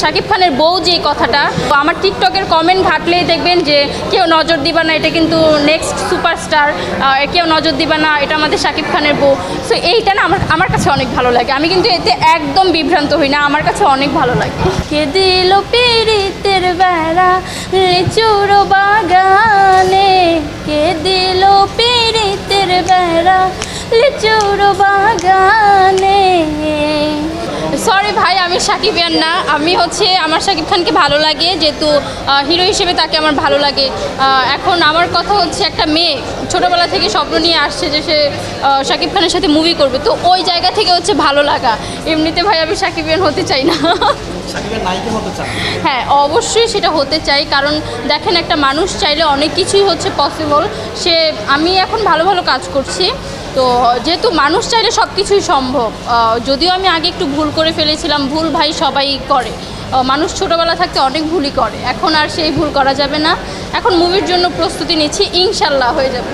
শাকিব খানের বউ যে কথাটা আমার টিকটকের কমেন্ট ঘাটলেই দেখবেন যে কেউ নজর দিবা না, এটা কিন্তু নেক্সট সুপারস্টার কেউ নজর দিবা না, এটা আমাদের শাকিব খানের বউ। সো এইটা না আমার আমার কাছে অনেক ভালো লাগে। আমি কিন্তু এতে একদম বিভ্রান্ত হই না, আমার কাছে অনেক ভালো লাগে। কে দিল পীড়িতের বেড়া লিচুর বাগানে? কে দিল পীড়িতের বেড়া লিচুর বাগানে? সরি আমি সাকিবিয়ান না। আমি হচ্ছে আমার শাকিব খানকে ভালো লাগে যেহেতু হিরো হিসেবে তাকে আমার ভালো লাগে। এখন আমার কথা হচ্ছে একটা মেয়ে ছোটোবেলা থেকে স্বপ্ন নিয়ে আসছে যে সে শাকিব খানের সাথে মুভি করবে। তো ওই জায়গা থেকে হচ্ছে ভালো লাগা। এমনিতে ভাই আমি সাকিবিয়ান হতে চাই না। হ্যাঁ অবশ্যই সেটা হতে চাই। কারণ দেখেন একটা মানুষ চাইলে অনেক কিছুই হচ্ছে পসিবল সে আমি এখন ভালো ভালো কাজ করছি। তো, যেহেতু মানুষ চাইলে সব কিছুই সম্ভব যদিও আমি আগে একটু ভুল করে ফেলেছিলাম, ভুল ভাই সবাই করে। মানুষ ছোটোবেলা থাকতে অনেক ভুলই করে, এখন আর সেই ভুল করা যাবে না। এখন মুভির জন্য প্রস্তুতি নিচ্ছি, ইনশাল্লাহ হয়ে যাবে।